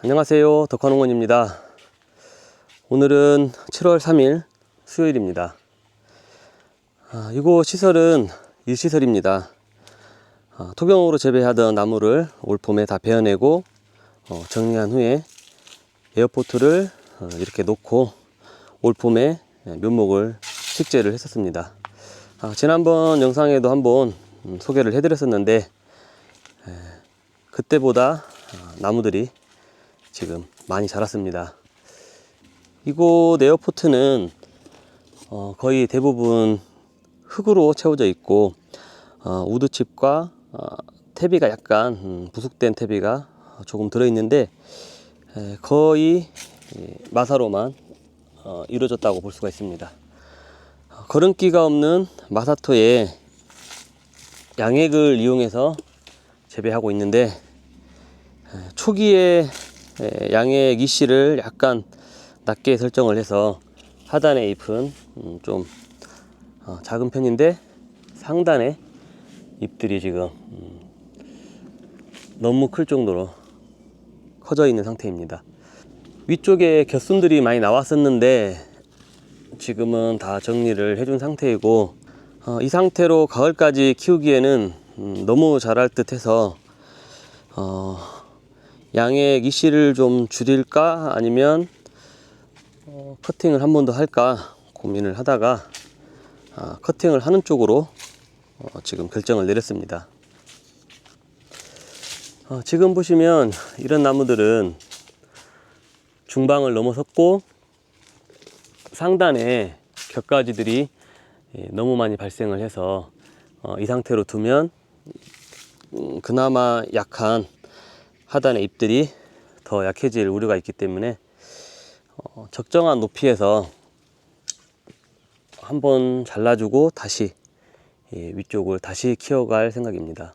안녕하세요. 덕화농원입니다. 오늘은 7월 3일 수요일입니다. 아, 이곳 시설은 일시설입니다. 아, 토경으로 재배하던 나무를 올 봄에 다 베어내고 어, 정리한 후에 에어포트를 어, 이렇게 놓고 올 봄에 묘목을 식재를 했었습니다. 아, 지난번 영상에도 한번 음, 소개를 해드렸었는데 에, 그때보다 아, 나무들이 지금 많이 자랐습니다. 이곳 에어포트는 어, 거의 대부분 흙으로 채워져 있고 어, 우드칩과 어, 태비가 약간 음, 부숙된 태비가 조금 들어있는데 에, 거의 이, 마사로만 어, 이루어졌다고 볼 수가 있습니다. 어, 거름기가 없는 마사토에 양액을 이용해서 재배하고 있는데 에, 초기에 에, 양액 이씨를 약간 낮게 설정을 해서 하단의 잎은 음, 좀 어, 작은 편인데 상단에 잎들이 지금 음, 너무 클 정도로 커져 있는 상태입니다. 위쪽에 겹순들이 많이 나왔었는데 지금은 다 정리를 해준 상태이고 어, 이 상태로 가을까지 키우기에는 음, 너무 자랄 듯 해서 어, 양의 이씨를 좀 줄일까 아니면 어, 커팅을 한 번 더 할까 고민을 하다가 아, 커팅을 하는 쪽으로 어, 지금 결정을 내렸습니다. 어, 지금 보시면 이런 나무들은 중방을 넘어섰고 상단에 격가지들이 예, 너무 많이 발생을 해서 어, 이 상태로 두면 음, 그나마 약한 하단의 잎들이 더 약해질 우려가 있기 때문에 어, 적정한 높이에서 한번 잘라주고 다시 예, 위쪽을 다시 키워갈 생각입니다.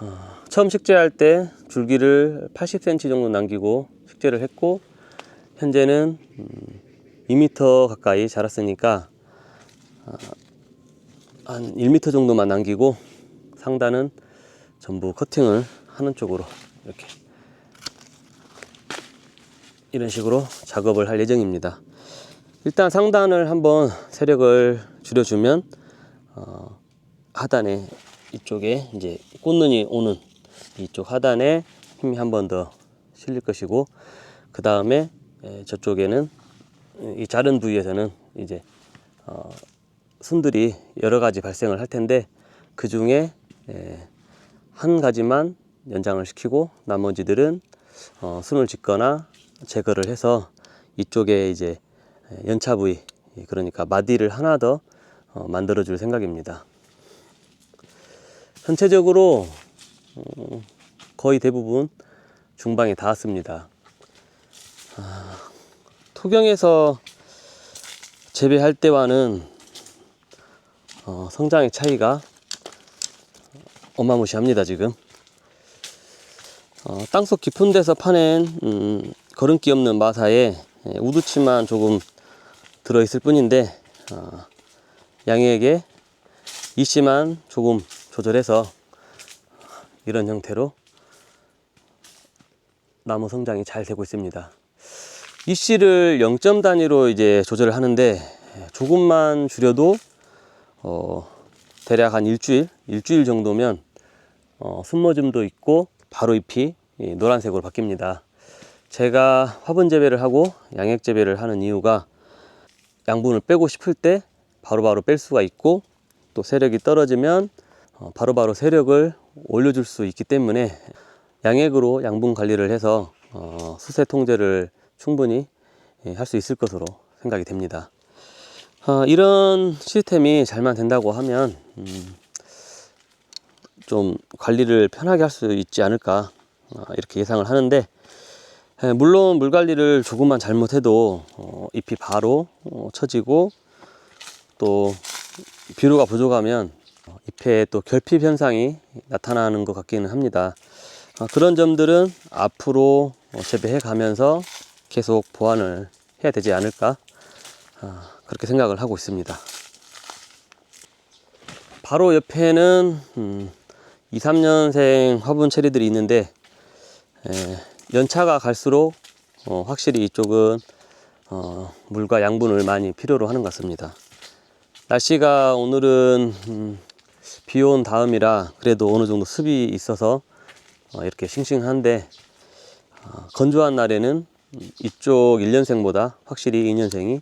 어, 처음 식재할 때 줄기를 80cm 정도 남기고 식재를 했고 현재는 음, 2m 가까이 자랐으니까 아, 한 1m 정도만 남기고 상단은 전부 커팅을 하는 쪽으로 이렇게 이런 식으로 작업을 할 예정입니다. 일단 상단을 한번 세력을 줄여주면 어, 하단에 이쪽에 이제 꽃눈이 오는 이쪽 하단에 힘이 한 번 더 실릴 것이고 그 다음에 저쪽에는 이 자른 부위에서는 이제 어, 순들이 여러 가지 발생을 할 텐데 그 중에 한 가지만 연장을 시키고 나머지들은 어, 순을 짓거나 제거를 해서 이쪽에 이제 연차 부위 그러니까 마디를 하나 더 어, 만들어 줄 생각입니다. 전체적으로 음, 거의 대부분 중방에 닿았습니다. 아, 토경에서 재배할 때와는 어, 성장의 차이가 어마무시합니다 지금. 어, 땅속 깊은 데서 파낸 음, 거름기 없는 마사에 예, 우두치만 조금 들어있을 뿐인데 어, 양에게 이씨만 조금 조절해서 이런 형태로 나무 성장이 잘 되고 있습니다. 이씨를 0점 단위로 이제 조절을 하는데 조금만 줄여도 어, 대략 한 일주일, 일주일 정도면 어, 숨머짐도 있고 바로 잎이 이 노란색으로 바뀝니다. 제가 화분 재배를 하고 양액 재배를 하는 이유가 양분을 빼고 싶을 때 바로바로 뺄 수가 있고 또 세력이 떨어지면 어, 바로 바로 세력을 올려줄 수 있기 때문에 양액으로 양분 관리를 해서 어, 수세 통제를 충분히 예, 할수 있을 것으로 생각이 됩니다. 어, 이런 시스템이 잘만 된다고 하면 음, 좀 관리를 편하게 할 수 있지 않을까 어, 이렇게 예상을 하는데 예, 물론 물 관리를 조금만 잘못해도 어, 잎이 바로 어, 처지고 또 비료가 부족하면 어, 잎에 또 결핍 현상이 나타나는 것 같기는 합니다. 어, 그런 점들은 앞으로 어, 재배해 가면서 계속 보완을 해야 되지 않을까 어, 그렇게 생각을 하고 있습니다. 바로 옆에는 음, 2, 3년생 화분 체리들이 있는데 에, 연차가 갈수록 어, 확실히 이쪽은 어, 물과 양분을 많이 필요로 하는 것 같습니다. 날씨가 오늘은 음, 비 온 다음이라 그래도 어느 정도 습이 있어서 어, 이렇게 싱싱한데 어, 건조한 날에는 이쪽 1년생보다 확실히 2년생이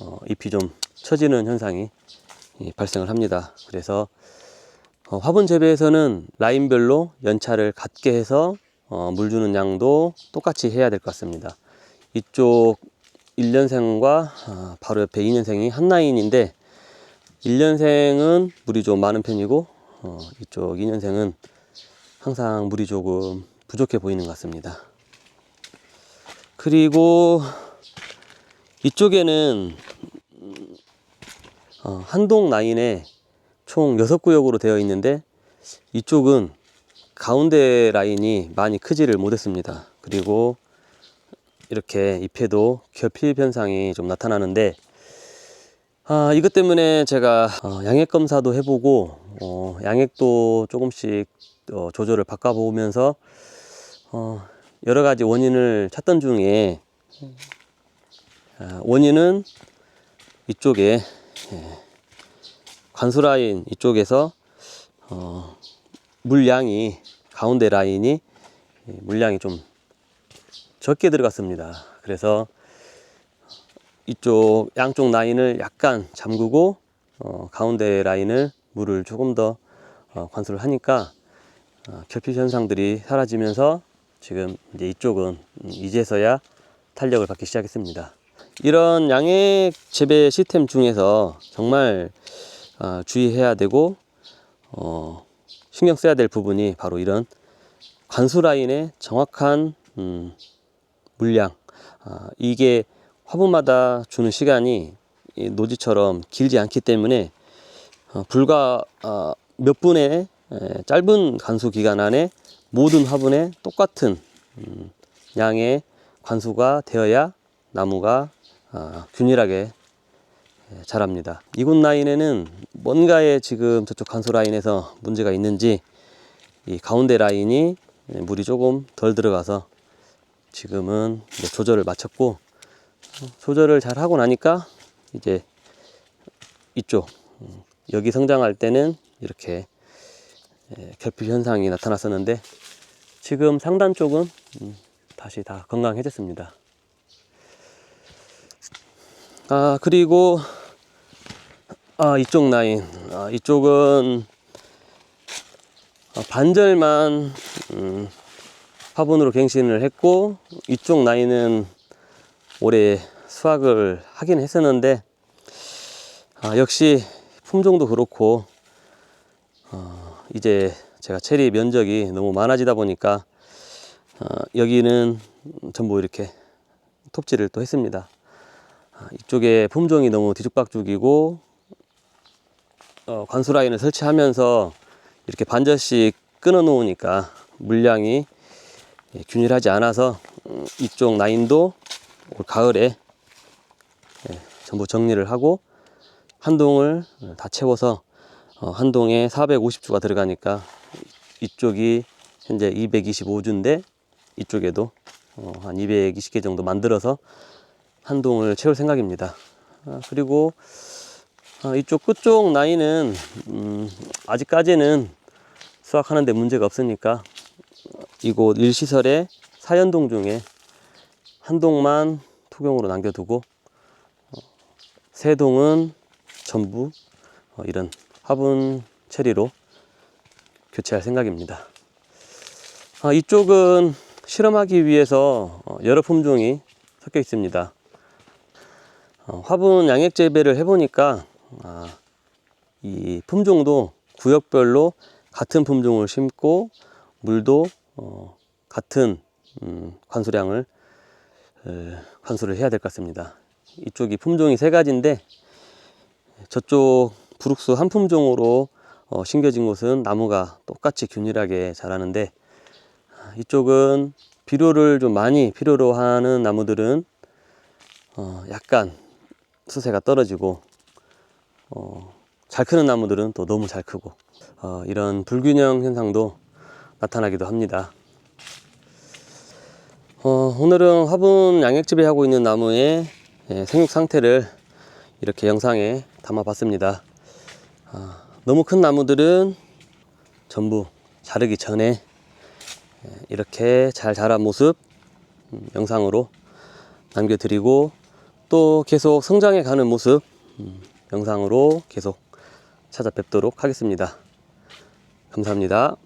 어, 잎이 좀 처지는 현상이 이, 발생을 합니다. 그래서 어, 화분 재배에서는 라인별로 연차를 같게 해서 어, 물 주는 양도 똑같이 해야 될 것 같습니다. 이쪽 1년생과 아, 바로 옆에 2년생이 한 라인인데 1년생은 물이 좀 많은 편이고 어, 이쪽 2년생은 항상 물이 조금 부족해 보이는 것 같습니다. 그리고 이쪽에는 음, 어, 한동 라인에 총 6구역으로 되어 있는데 이쪽은 가운데 라인이 많이 크지를 못했습니다. 그리고 이렇게 잎에도 결핍 현상이 좀 나타나는데 아, 이것 때문에 제가 어, 양액 검사도 해보고 어, 양액도 조금씩 어, 조절을 바꿔보면서 어, 여러 가지 원인을 찾던 중에 아, 원인은 이쪽에 예, 관수 라인 이쪽에서 어, 물량이 가운데 라인이 예, 물량이 좀 적게 들어갔습니다. 그래서 이쪽 양쪽 라인을 약간 잠그고 어, 가운데 라인을 물을 조금 더 어, 관수를 하니까 어, 결핍 현상들이 사라지면서 지금 이제 이쪽은 음, 이제서야 탄력을 받기 시작했습니다. 이런 양액 재배 시스템 중에서 정말 어, 주의해야 되고 어, 신경 써야 될 부분이 바로 이런 관수 라인의 정확한 음, 물량. 아, 이게 화분마다 주는 시간이 이 노지처럼 길지 않기 때문에 어, 불과 어, 몇 분의 에, 짧은 관수 기간 안에 모든 화분에 똑같은 음, 양의 관수가 되어야 나무가 아, 균일하게 예, 자랍니다. 이곳 라인에는 뭔가에 지금 저쪽 관수 라인에서 문제가 있는지 이 가운데 라인이 예, 물이 조금 덜 들어가서 지금은 조절을 마쳤고 어, 조절을 잘 하고 나니까 이제 이쪽 음, 여기 성장할 때는 이렇게 예, 결핍 현상이 나타났었는데 지금 상단 쪽은 음, 다시 다 건강해졌습니다. 아 그리고 아 이쪽 라인 아, 이쪽은 아, 반절만 음, 화분으로 갱신을 했고 이쪽 라인은 올해 수확을 하긴 했었는데 아, 역시 품종도 그렇고 어, 이제 제가 체리 면적이 너무 많아지다 보니까 어, 여기는 전부 이렇게 톱질을 또 했습니다. 아, 이쪽에 품종이 너무 뒤죽박죽이고 어, 관수 라인을 설치하면서 이렇게 반절씩 끊어 놓으니까 물량이 예, 균일하지 않아서 음, 이쪽 라인도 올 가을에 예, 전부 정리를 하고 한 동을 다 채워서 어, 한 동에 450주가 들어가니까 이쪽이 현재 225주인데 이쪽에도 어, 한 220개 정도 만들어서 한 동을 채울 생각입니다. 아, 그리고 아, 이쪽 끝쪽 라인은 음, 아직까지는 수확하는데 문제가 없으니까 이곳 일시설의 사연동 중에 한 동만 토경으로 남겨두고 어, 세 동은 전부 어, 이런 화분 체리로 교체할 생각입니다. 아, 이쪽은 실험하기 위해서 어, 여러 품종이 섞여 있습니다. 어, 화분 양액 재배를 해보니까 아, 이 품종도 구역별로 같은 품종을 심고 물도 어, 같은 음, 관수량을 에, 관수를 해야 될 것 같습니다. 이쪽이 품종이 세 가지인데 저쪽 부룩수 한 품종으로 어, 심겨진 곳은 나무가 똑같이 균일하게 자라는데 아, 이쪽은 비료를 좀 많이 필요로 하는 나무들은 어, 약간 수세가 떨어지고 어, 잘 크는 나무들은 또 너무 잘 크고 어, 이런 불균형 현상도 나타나기도 합니다. 어, 오늘은 화분 양액집에 하고 있는 나무의 예, 생육 상태를 이렇게 영상에 담아봤습니다. 아, 너무 큰 나무들은 전부 자르기 전에 예, 이렇게 잘 자란 모습 음, 영상으로 남겨드리고 또 계속 성장해 가는 모습 음, 영상으로 계속 찾아뵙도록 하겠습니다. 감사합니다.